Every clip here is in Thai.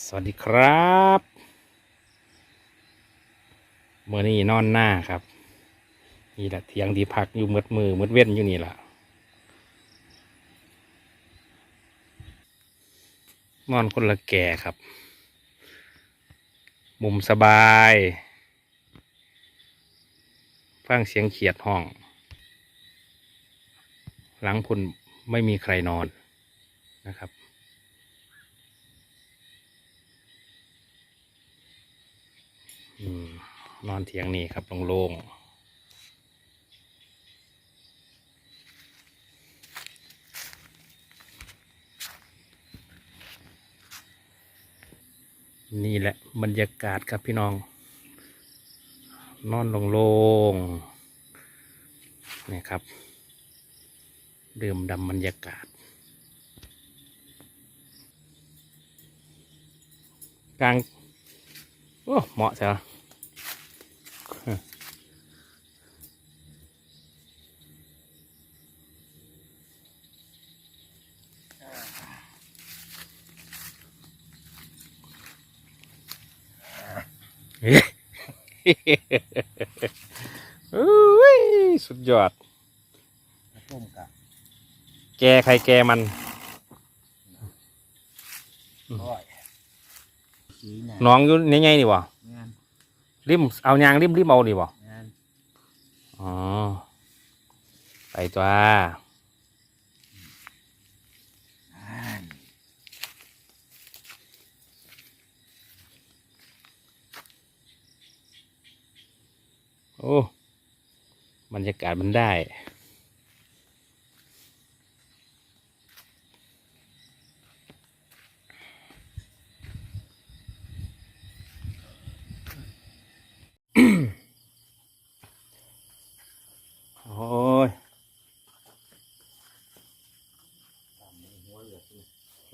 สวัสดีครับเมื่อนี้นอนหน้าครับ นี่แหละเทียงดีพักอยู่มืดมือมืดเว้นอยู่นี่แหละนอนคนละแก่ครับ มุมสบาย ฟังเสียงเขียดห้อง หลังพุ่นไม่มีใครนอนนะครับ อืม นอนเทียงนี่ครับโล่งๆนี่แหละบรรยากาศครับพี่น้อง นอนโล่งๆนี่ครับดื่มดำบรรยากาศ กลาง โอ้ เหมาะใช่ไหม เฮ้ย อุ้ยสุดยอด ต้มกะแกใครแกมัน ร้อยสีหนาน้องอยู่ในไงนี่วะงานริมเอายางริมริมเอานี่วะงาน อ๋อ ไปตัว โอ้บรรยากาศมันได้ โอ้ย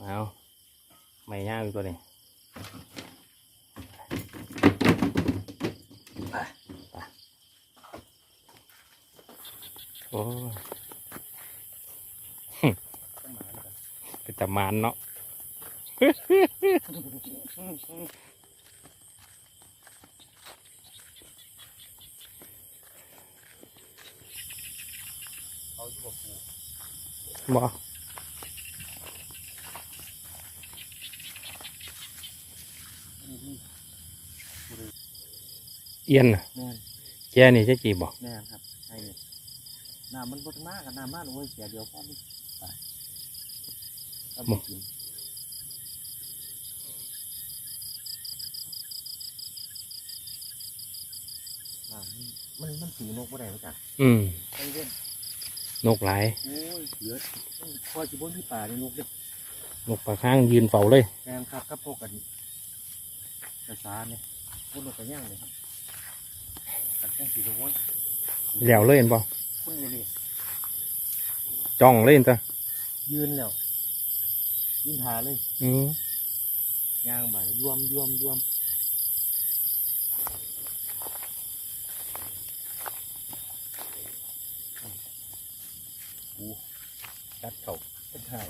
เอาไม่ย่างอยู่ตัวนี้ โอ้ยเป็นตะมานเนาะเขาอยู่กับปูบ่เอียนน่ะแม่นแกนี่จะจีบบ่แม่นครับใช่เนี่ย น้ำมันบดมากกับน้ำมากโอ้ยเสียเดียวพอนี่ไปเอาไปกินน้ำมันมันมันสีนกบ่ได้ไหมจ๊ะอืมไอ้เว้นนกหลาย โอ้ยเหลือพอจีบนที่ป่าในนกเด้นกปลาข้างยืนเฝ้าเลยแม่นครับกับพวกกันกระสาเนี่ยพวกนกกระย่างเลยครับกัดแค่สีโอ้ยเหลียวเลยเห็นบ่ คุณอยังนี่จ้องเลยเห็นจ้ะยืนแล้วยืนหาเลยอืมย่างไปยวมยวมยวมกูตัดเขาเป็นถ่าย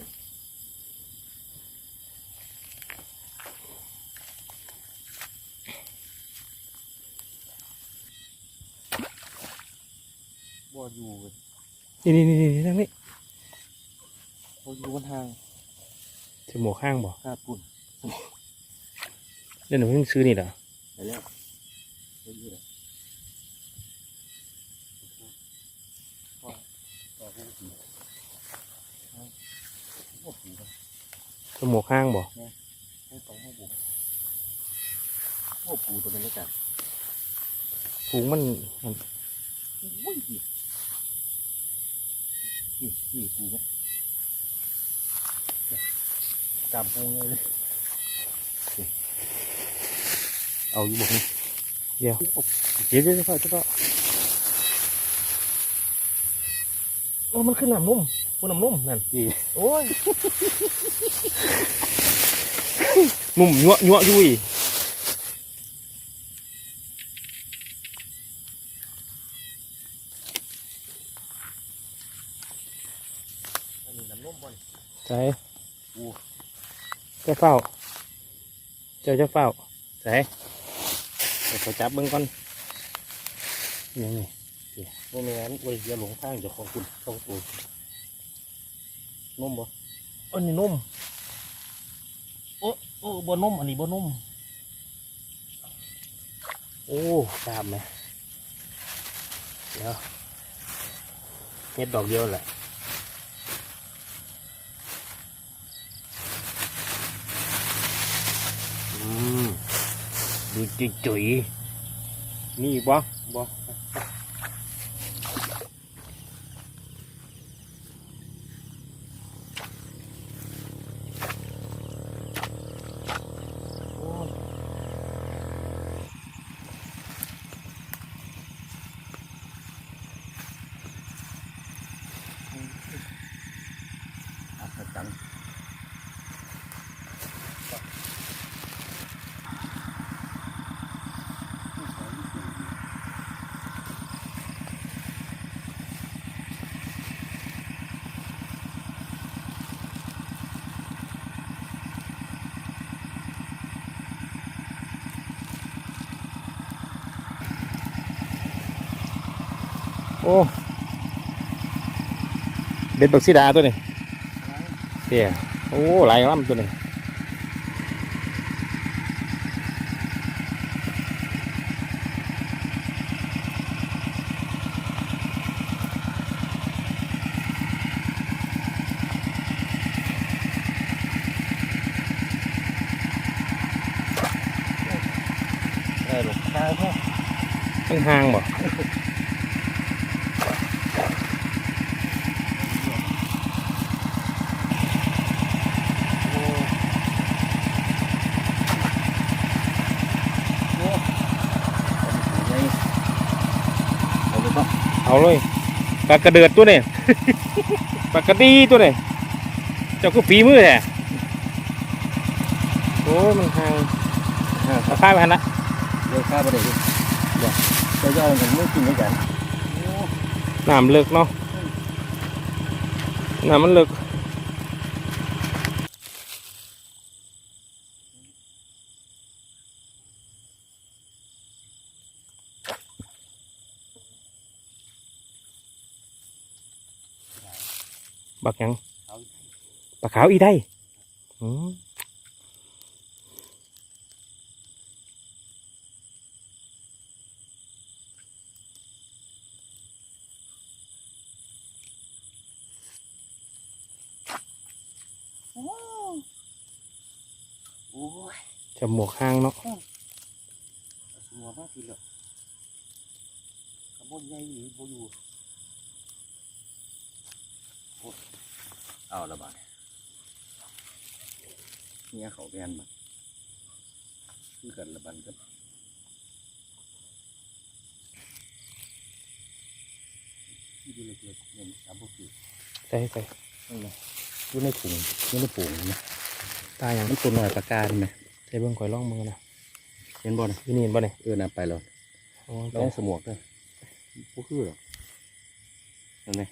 อยู่เว้ยนี่นี่นี่นี่ทางนี้บ่อยู่บนทางจมูกข้างบ่คาดปุ่นเดี๋ยวหนูเพิ่งซื้อนี่เหรอไปแล้วบ่อยู่แล้วพ่อพ่อผู้ผีเอาพ่อผีนะจมูกข้างบ่ให้ตรงให้บุกพ่อปูตัวนี้แล้วกันฟูงมันมัน อุ้ยผีผีผีปูไหมกามปูเลย เอาอยู่บอกนี่เดี๋ยวเดี๋ยวเดี๋ยวเดี๋ยวเดี๋ยวเดี๋ยวโอ้มันขึ้นน้ำนุ่มปูน้ำนุ่มนั่นดีโอ้ย นุ่มยั่วยั่วยุย อันนี้น้ำนุ่มบอล ใช่แค่เฝ้า เจ้าจะเฝ้าใส่เดี๋ยวเขาจับเบิ้งก่อนยังไงโมแมนโอ้ยอย่าหลงทางเจ้าของคุณต้องตัวนุ่มบ่อันนี้นุ่มโอ้โอ้บนุ่มอันนี้บนุ่มโอ้ตามไหมเดี๋ยวเม็ดดอกเดียวแหละอืม ดูจุ๋ยๆนี่บ่บ่ โอ้เด็ดบักซีดาตัวนี้เตี่ยโอ้หลายลำตัวนี้ได้หรอกทางพ่อมันห่างบ่ โอ้โอ้ไงเอาเลยปะ เอาเลยปลากระเดือดตัวนี้ปลากระดีตัวนี้เจ้าก็ฝีมือแท้โอ้ยมันห่างอ่าคเอารับข้าวไปหันละเดี๋ยวข้าไปเลยเดี๋ยวจะย่อกันไม่กินด้วยกันโอ้น้ำเลิกเนาะน้ำมันเลิก บักหยังเอาปลาขาวอีได้อืมโอ้ยจมูกห้างเนาะสมัวมากทีเดียวกระบนใหญ่หรือโบอยู่โอ้ย เอาละบาดเนี่ยเขาแบนมาคือกันละบันครับที่ดูเลยเกิดเงินสามพวกอยู่ใส่ใส่นั่นไงอยู่ในถุงอยู่ในปุ๋งนะตาอย่างมันตัวหน่อยปากกาเห็นไหมใส่เบิ่งข่อยล่องมือนะเห็นบ่นะอยู่นี่เห็นบ่เนี่ยเออน่ะไปแล้วอ๋อลองสมวกด้วยพวกคือหรอเห็นไหม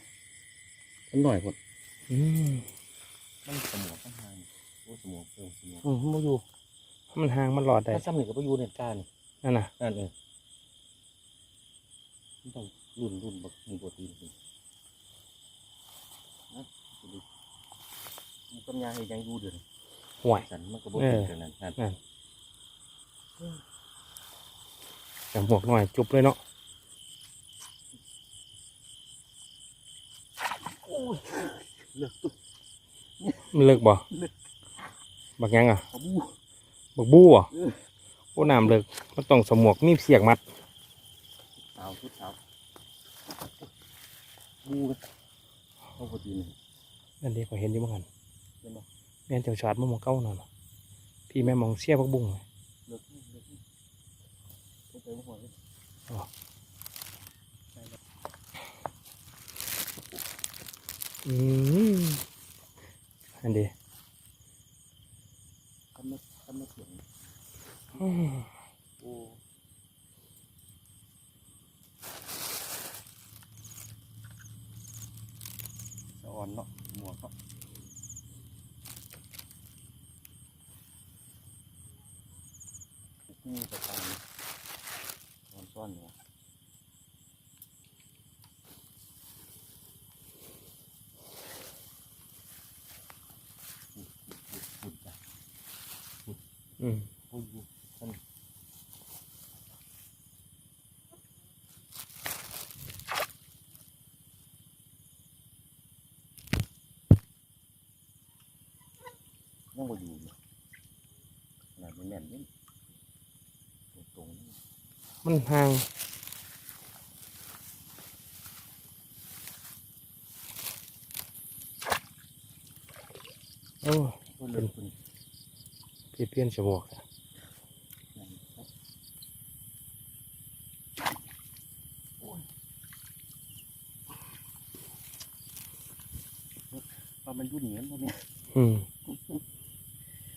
มันหน่อยพอดอืมมันสมวกข้างทางโอ้สมวกเออสมวกอืมมันอยู่มันห่างมันหลอดได้ถ้าซ้ำหนึ่งกับพวกยูเน็ตกล้านี่นั่นน่ะนั่นเองมันต้องรุ่นรุ่นบักมีโปรตีนสินะดูมันกำยางยังอยู่เดือดห่วยสันมันก็บ่ติดกันนั่นนั่นจมูกหน่อยจุบเลยเนาะ โอ้ย เลือกตุ๊กมันเลิกบ่เลิกบักหยังอะขบูบักบู้อะเออโอ้น้ำเลิกมันต้องสมวกมีเสียกมัดสาวชุดสาวบูกันเอาโปรตีนนั่นเดียวก็เห็นอยู่เหมือนกันเห็นบ่แม่นเจ้าชาดมะม่วงเก้านั่นน่ะพี่แม่มองเสียบักบุ้งเลือกเลือกเลือกเข้าใจบ่พอเลย อืมอันเดียวทำไม่ทำไม่เสียงอืมโอ้สะอ่อนเนาะหมวกเนาะนี่จะตามตอนซ่อนเนี่ยฝุ่นจ้ะ อืมฝุ่นอยู่ท่านยังบ่อยู่ เนี่ยขนาดมันแน่นนี่ตรงๆนี่มันห่างโอ้ก็เลยคุณพี่เพี้ยนจะบอกอะนั่นครับโอ้ยว่ามันอยู่หนีมันบ่เนี่ยอืม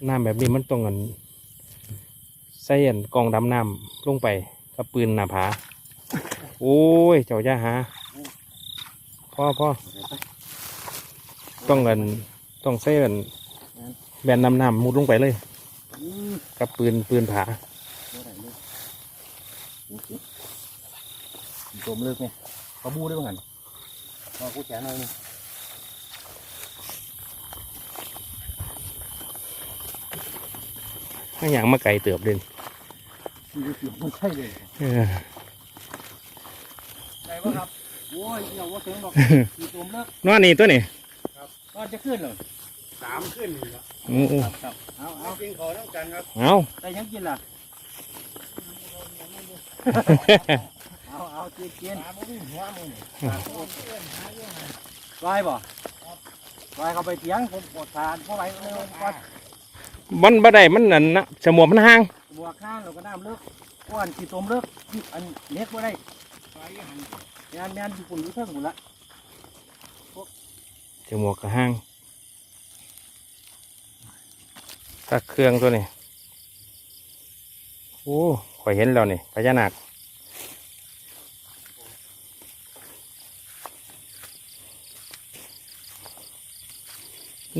น้ำแบบนี้มันต้องเงินใส่อันกองดำน้ำลงไปกับปืนหน้าผา โอ้ย เจ้าย่าหาพ่อพ่อเดี๋ยวไปต้องเงินต้องใส่อันแบนน้ำน้ำมุดลงไปเลยอือ กับปืนปืนผาบ่ได้เลยตัวมันเลิกไงเขาบูได้บ้างหันพอกูแขนหน่อยหนึงถ้าอย่างมาไก่เติบเด่นมันเสียงมันใช่เลยเออใช่ปะครับ โอ้ยเดี๋ยวว่าเสียงดอกมีตัวมันเลิกนอนนี่ตัวนี่ก็จะขึ้นเลย สามขึ้นนี่ละโอ้โอ้ครับครับเอาเอาเอากินขอต้องกันครับเอาแต่ยังกินล่ะเอาเอากินกินสามวิ่งหัวมึงไว้บ่ไว้เขาไปเตียงผมปวดทานเพราะไว้เร็วก่อนมันบ่ได้มันนั่นนะสมวมันห่างบวกข้างเราก็น้ำเลิกก้อนขีดตมเลิกอันเล็กบ่ได้ไปหันงานแมนญี่ปุ่นอยู่เท่าหมดละสมวก็ห่าง ตักเครื่องตัวนี้โอ้ข่อยเห็นแล้วนี่พญานาค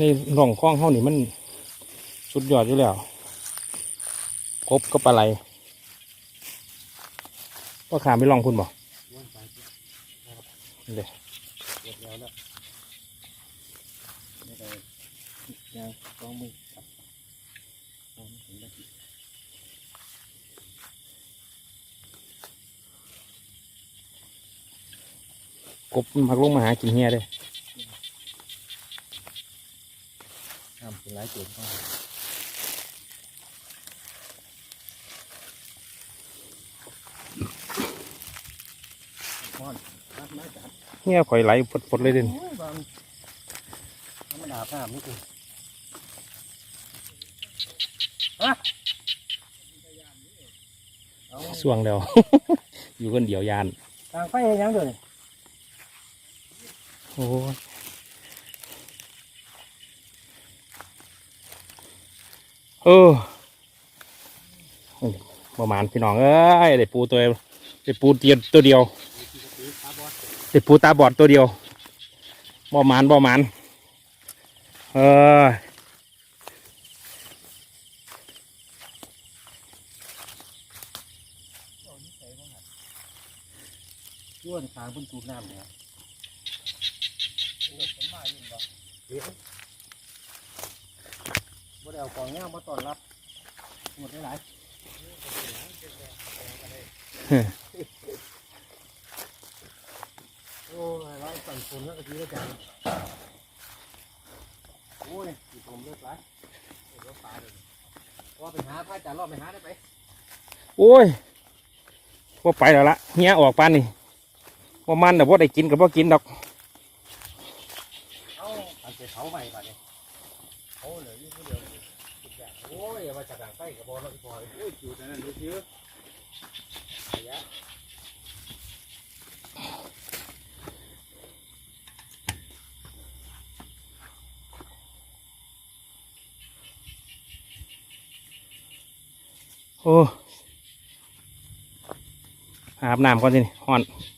นี่ร่องคล้องเฮานี่มันสุดยอดอยู่แล้วกบก็ปลาไหลก็ขามไปลองคุณบ่วนไปนี่เลยเรียบร้อยแล้วไม่ได้ยางกองมือครับเอาไม่ถึงได้ กบมันพักลงมาหากินเฮียเด้ทำเป็นไรเกินไปก้อนรัดไม้จัดเฮียข่อยไหลปดๆเลยเด่นโอ้ยบางธรรมดาภาพนี่คือฮะเอาส่วงแล้วอยู่คนเดียวยานทางไฟให้ยังเดี๋ยวนี้ โอ้ยเออประมาณพี่น้องเอ้ยได้ปูตัวได้ปูเตียนตัวเดียวได้ปูตาบอดตัวเดียวบ่หมานบ่หมานเออย้วนทางพุ่นตูน้ำเนี่ย เดี๋ยวบ่ได้เอาของเงี้ยมาต้อนรับหมดได้หลายโอ้ยร้อยสั่นฝนแล้วก็ทีละจังโอ้ยสีผมเลือกหลายเดี๋ยวปลาเลยว่าไปหาพระอาจารย์รอบไปหาได้ไปโอ้ยว่าไปแล้วละเฮียออกปานนี่ว่ามันแต่ว่าได้กินกับว่ากินดอกเอาอัน ไปเผาใหม่ป่ะเนี่ยเผาเลยอยู่ผู้เดียวสุดยอดโอ้ยอย่ามาจับด่างไฟกับบอลแล้วอีกพอยโอ้ยจุดอันนั้นดูเยอะระยะโอ้อาบน้ำก่อนสินี่ฮ้อนเ